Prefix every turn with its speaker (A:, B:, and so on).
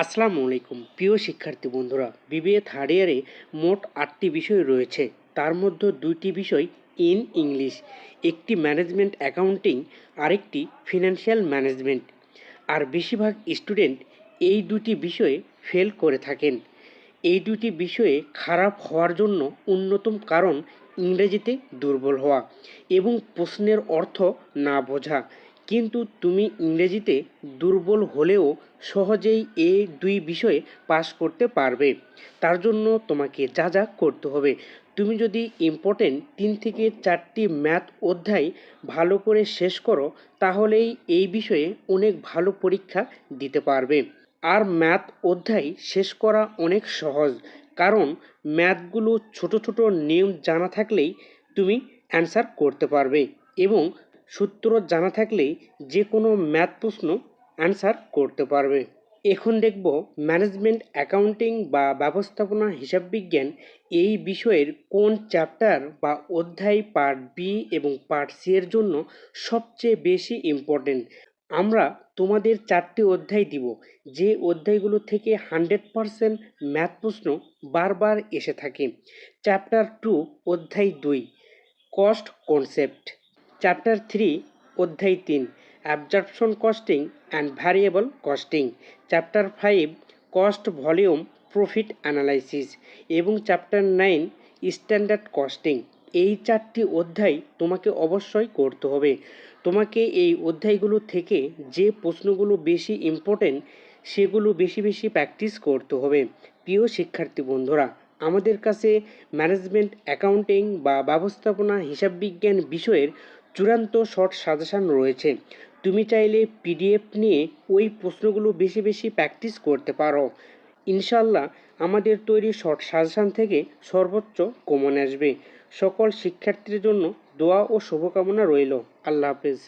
A: আসসালামু আলাইকুম। প্রিয় শিক্ষার্থী বন্ধুরা, বিবিএ থার্ড ইয়ারে মোট আটটি বিষয় রয়েছে। তার মধ্যে দুইটি বিষয় ইন ইংলিশ একটি ম্যানেজমেন্ট অ্যাকাউন্টিং আরেকটি ফিনান্সিয়াল ম্যানেজমেন্ট আর বেশিরভাগ স্টুডেন্ট এই দুটি বিষয়ে ফেল করে থাকেন। এই দুটি বিষয়ে খারাপ হওয়ার জন্য অন্যতম কারণ ইংরেজিতে দুর্বল হওয়া এবং প্রশ্নের অর্থ না বোঝা। কিন্তু তুমি ইংরেজিতে দুর্বল হলেও সহজেই এই দুই বিষয়ে পাস করতে পারবে। তার জন্য তোমাকে যা যা করতে হবে। তুমি যদি ইম্পর্টেন্ট তিন থেকে চারটি ম্যাথ অধ্যায় ভালো করে শেষ করো, তাহলেই এই বিষয়ে অনেক ভালো পরীক্ষা দিতে পারবে। আর ম্যাথ অধ্যায় শেষ করা অনেক সহজ, কারণ ম্যাথগুলো ছোট ছোট নিয়ম জানা থাকলেই তুমি অ্যান্সার করতে পারবে এবং সূত্র জানা থাকলেই যে কোনো ম্যাথ প্রশ্ন অ্যান্সার করতে পারবে। এখন দেখব ম্যানেজমেন্ট, অ্যাকাউন্টিং বা ব্যবস্থাপনা, হিসাব বিজ্ঞান এই বিষয়ের কোন চ্যাপ্টার বা অধ্যায় পার্ট বি এবং পার্ট সি এর জন্য সবচেয়ে বেশি ইম্পর্টেন্ট আমরা তোমাদের চারটি অধ্যায় দিব, যে অধ্যায়গুলো থেকে হান্ড্রেড পারসেন্ট ম্যাথ প্রশ্ন বারবার এসে থাকে। চ্যাপ্টার টু, অধ্যায় দুই কস্ট কনসেপ্ট চ্যাপ্টার থ্রি অধ্যায় তিন absorption costing and variable costing chapter five cost volume profit analysis এবং চ্যাপ্টার নাইন স্ট্যান্ডার্ড কস্টিং এই চারটি অধ্যায় তোমাকে অবশ্যই করতে হবে। তোমাকে এই অধ্যায়গুলো থেকে যে প্রশ্নগুলো বেশি ইম্পর্টেন্ট সেগুলো বেশি বেশি প্র্যাকটিস করতে হবে। প্রিয় শিক্ষার্থী বন্ধুরা, আমাদের কাছে ম্যানেজমেন্ট অ্যাকাউন্টিং বা ব্যবস্থাপনা হিসাব বিজ্ঞান বিষয়ের চূড়ান্ত শর্ট সাজেশান রয়েছে। তুমি চাইলে পিডিএফ নিয়ে ওই প্রশ্নগুলো বেশি বেশি প্র্যাকটিস করতে পারো। ইনশাল্লাহ আমাদের তৈরি শর্ট সাজেশান থেকে সর্বোচ্চ কমন আসবে। সকল শিক্ষার্থীর জন্য দোয়া ও শুভকামনা রইল। আল্লাহ হাফেজ।